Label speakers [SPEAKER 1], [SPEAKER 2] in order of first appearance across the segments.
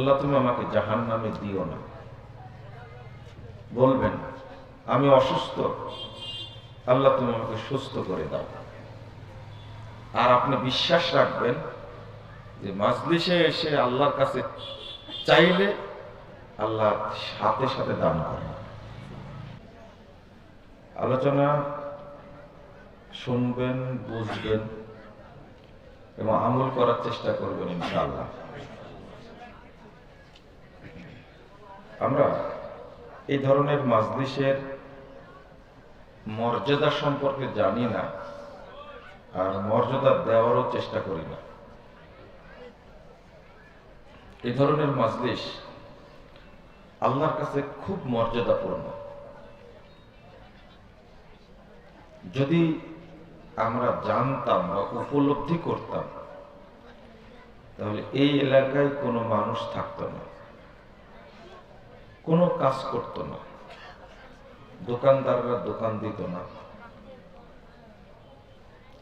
[SPEAKER 1] আল্লাহ, তুমি আমাকে জাহান নামে দিও না। বলবেন, আমি অসুস্থ। আল্লাহ, তুমি আমাকে সুস্থ করে দাও। আর আপনি বিশ্বাস রাখবেন যে মাজলিসে এসে আল্লাহর কাছে চাইলে আল্লাহ সাথে সাথে দান করে আলোচনা শুনবেন, বুঝবেন এবং আমল করার চেষ্টা করবেন ইনশাআল্লাহ। আমরা এই ধরনের মাজলিসের মর্যাদা সম্পর্কে জানি না, আর মর্যাদা দেওয়ারও চেষ্টা করি না। এই ধরনের মাজলিস আল্লাহর কাছে খুব মর্যাদাপূর্ণ। যদি আমরা জানতাম বা উপলব্ধি করতাম, তাহলে এই এলাকায় কোনো মানুষ থাকতো না। কোনো কাজ করত না। দোকানদাররা দোকান দিত না।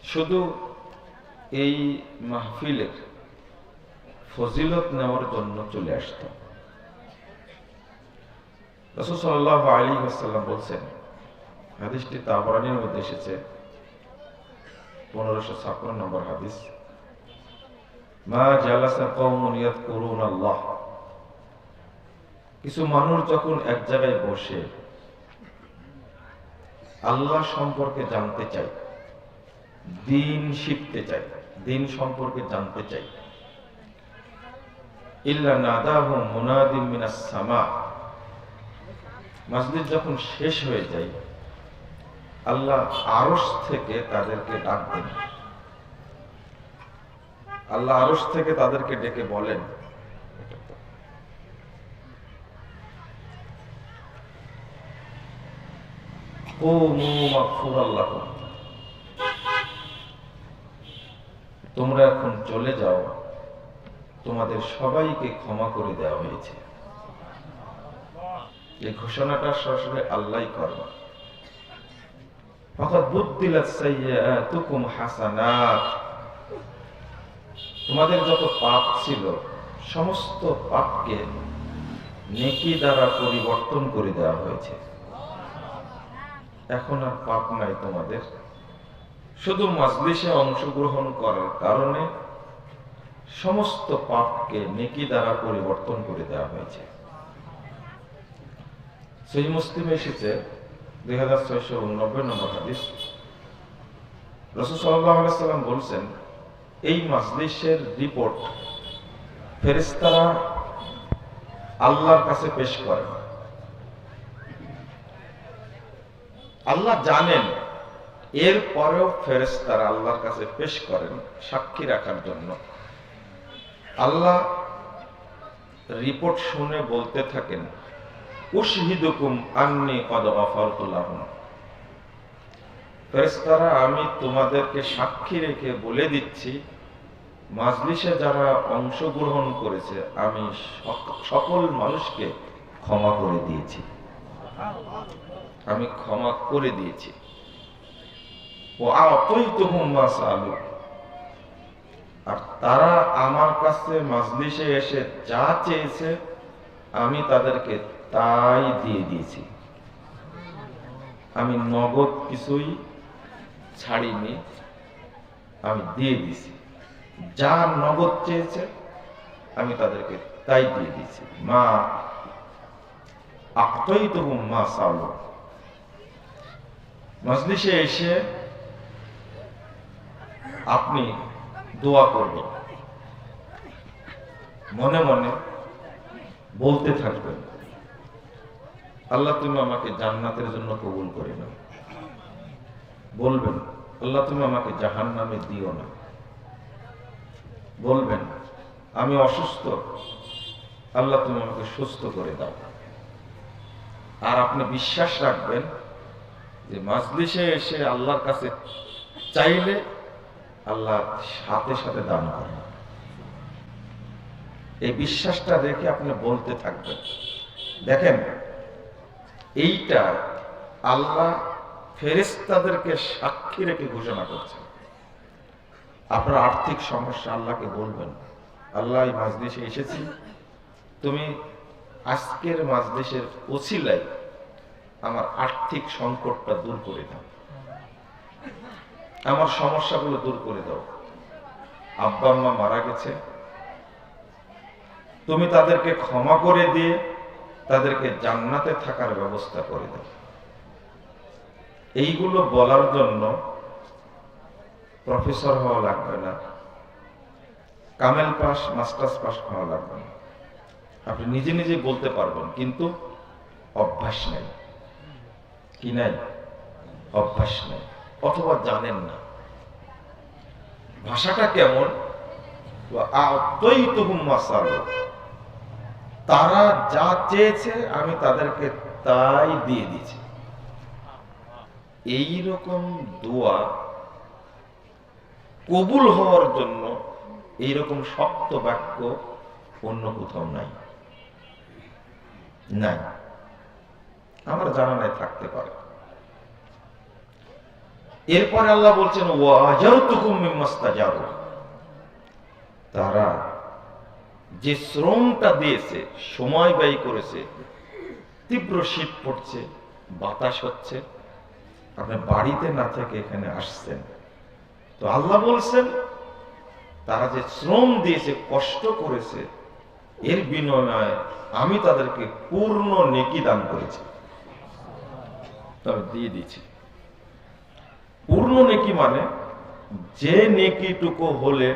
[SPEAKER 1] শুধু এই মাহফিলের ফজিলত নেওয়ার জন্য চলে আসত। আলী আসাল্লাম বলছেন, হাদিসটি তাবরানির মধ্যে এসেছে। পনেরোশো ছাপ্পান্ন নম্বর হাদিস, মা জালাসা কওমুন ইয়াযকুরুন আল্লাহ কিছু মানুষ যখন এক জায়গায় বসে, আল্লাহ সম্পর্কে জানতে চাই দিন শিখতে চাই দিন সম্পর্কে জানতে চাই ইল্লা নাদাহুম মুনাদিম মিনাস সামা। মসজিদ যখন শেষ হয়ে যায়, আল্লাহ আরস থেকে তাদেরকে ডাক দেন। আল্লাহ আরস থেকে তাদেরকে ডেকে বলেন তোমরা এখন চলে যাও। তোমাদের সবাইকে ক্ষমা করে দেওয়া হয়েছে। এই ঘোষণাটা সরাসরি আল্লাহ হাসানাত। তোমাদের যত পাপ ছিল, সমস্ত পাপকে নেকি দ্বারা পরিবর্তন করে দেওয়া হয়েছে। এখন আর পাপ নাই তোমাদের। শুধু মাজলিসে অংশগ্রহণ করার কারণে সমস্ত পাপকে নেকি দ্বারা পরিবর্তন করে দেওয়া হয়েছে। সেই মুসলিমে এসেছে দুই হাজার ছয়শো উননব্বই নম্বর হাদিস। রসুল সাল্লাম বলছেন, এই মাজলিসের রিপোর্ট ফেরেস্তারা আল্লাহর কাছে পেশ করেন। আল্লাহ জানেন এর পরেও ফেরেস্তারা আল্লাহর কাছে পেশ করেন সাক্ষী রাখার জন্য। আল্লাহ রিপোর্ট শুনে বলতে থাকেন, উশহিদুকুম আন্নি কদ গফারতুল্লাহুম ফেরেশতারা, আমি তোমাদেরকে সাক্ষী রেখে বলে দিচ্ছি, মাজলিসে যারা অংশগ্রহণ করেছে, আমি সকল মানুষকে ক্ষমা করে দিয়েছি। আমি ক্ষমা করে দিয়েছি। ও আতইতুহুম মা সালু আর তারা আমার কাছে মাজলিসে এসে যা চেয়েছে, আমি তাদেরকে তাই দিয়ে দিয়েছি। আমি নগদ কিছুই ছাড়িনি, আমি দিয়ে দিয়েছি। যা নগদ চেয়েছে, আমি তাদেরকে তাই দিয়ে দিয়েছি। মা আতই তো মা সাল মজলিসে এসে আপনি দোয়া করবেন। মনে মনে বলতে থাকবেন, আল্লাহ তুমি আমাকে জান্নাতের জন্য কবুল করে নাও। বলবেন, আল্লাহ তুমি আমাকে জাহান নামে দিও না। বলবেন, আমি অসুস্থ, আল্লাহ তুমি আমাকে সুস্থ করে দাও। আর আপনি বিশ্বাস রাখবেন যে মাজলিসে এসে আল্লাহর কাছে চাইলে আল্লাহ সাথে সাথে দান করেন। এই বিশ্বাসটা রেখে আপনি বলতে থাকবেন। দেখেন, এইটা আল্লাহ ফেরেস্তাদেরকে সাক্ষী রেখে ঘোষণা করছেন। আপনার আর্থিক সমস্যা আল্লাহকে বলবেন, আল্লাহ, এই মাজলিসে এসেছি। তুমি আজকের মাজদেশের ওসিলাই আমার আর্থিক সংকটটা দূর করে দাও। আমার সমস্যাগুলো দূর করে দাও। আব্বা, আম্মা মারা গেছে। তুমি তাদেরকে ক্ষমা করে দিয়ে তাদেরকে জান্নাতে থাকার ব্যবস্থা করে দাও। এইগুলো বলার জন্য প্রফেসর হওয়া লাগবে না। কামেল পাস, মাস্টার্স পাস হওয়া লাগবে না। আপনি নিজে নিজে বলতে পারবেন, কিন্তু অভ্যাস নেই। কি নাই অভ্যাস নেই, অথবা জানেন না। ভাষাটা কেমন। তারা যা চেয়েছে, আমি তাদেরকে তাই দিয়ে দিয়েছি। এই রকম দোয়া কবুল হওয়ার জন্য এই রকম শক্ত বাক্য অন্য কোথাও নাই। নাই। আমার জানা নাই থাকতে পারে। এরপরে আল্লাহ বলছেন তারা যে শ্রমটা দিয়েছে, সময় ব্যয় করেছে, তীব্র শীত পড়ছে, বাতাস হচ্ছে, আপনি বাড়িতে না থেকে এখানে আসছেন। তো আল্লাহ বলছেন, তারা যে শ্রম দিয়েছে, কষ্ট করেছে, এর বিনিময়ে আমি তাদেরকে পূর্ণ নেকি দান করেছি। তবে দিয়ে দিয়েছি। পূর্ণ নেকি মানে যে নেকিটুকু হলে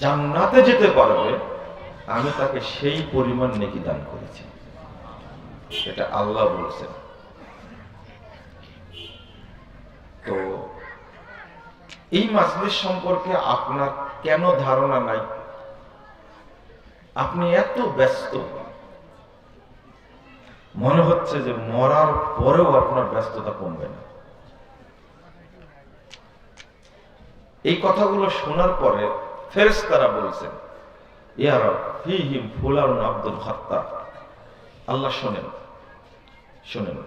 [SPEAKER 1] জান্নাতে যেতে পারবে, আমি তাকে সেই পরিমাণ নেকি দান করেছি। এটা আল্লাহ বলছেন। তো এই মাজলিস সম্পর্কে আপনার কেন ধারণা নাই? আপনি এত ব্যস্ত। মনে হচ্ছে যে মরার পরেও আপনার ব্যস্ততা কমবে না। এই কথাগুলো শোনার পরে ফেরেশতারা বলছেন ইয়ারা ফিহিম ফুলারুন আব্দুল আল্লাহ শোনেন শোনেন।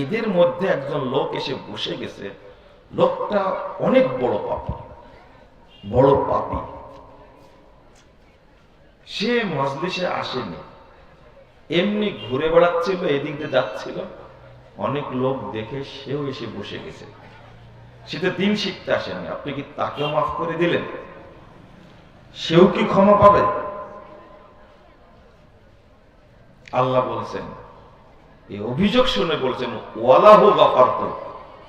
[SPEAKER 1] এদের মধ্যে একজন লোক এসে বসে গেছে। লোকটা অনেক বড় পাপি বড় পাপি। সে মজলিসে আসেনি। এমনি ঘুরে বেড়াচ্ছিল, এদিক দিয়ে যাচ্ছিল। অনেক লোক দেখে সেও এসে বসে গেছে। সেটা দিন শিখতে আসেনি আপনি কি তাকেও মাফ করে দিলেন? সেও কি ক্ষমা পাবে? আল্লাহ বলছেন, এই অভিযোগ শুনে বলছেন, ওয়ালাহু গাফারতু।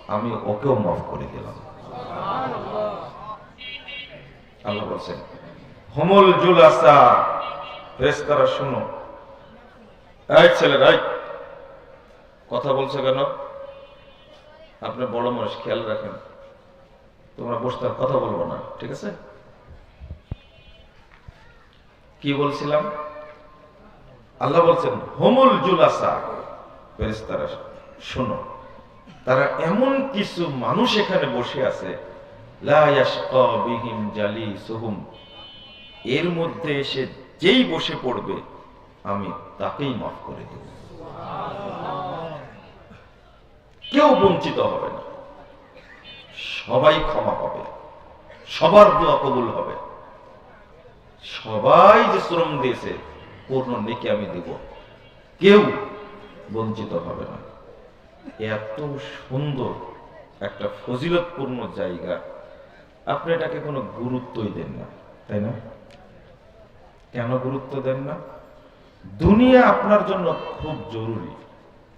[SPEAKER 1] আমি ওকেও মাফ করে দিলাম। আল্লাহ বলছেন, হমল জুলাসা। ফেরেশতারা, শুনো এই ছেলেরা কথা বলছো কেন? আপনি বড় মানুষ, খেয়াল রাখেন। তোমরা বসতে কথা বলব না, ঠিক আছে? কি বলছিলাম? আল্লাহ বলছেন, হোমুল জুলাসা। ফেরেশতারা, শোনো, তারা এমন কিছু মানুষ এখানে বসে আছে, লা ইয়াশকা বিহিম জালিসুহুম। এর মধ্যে এসে যেই বসে পড়বে আমি তাকেই মাফ করে দেব। কেউ বঞ্চিত হবে না। সবাই ক্ষমা পাবে। সবার দোয়া কবুল হবে। সবাই যে শ্রম দিয়েছে, পূর্ণ নেকি আমি দিব। কেউ বঞ্চিত হবে না। এত সুন্দর একটা ফজিলতপূর্ণ জায়গা। আপনি এটাকে কোনো গুরুত্বই দেন না, তাই না? কেন গুরুত্ব দেন না? দুনিয়া আপনার জন্য খুব জরুরি।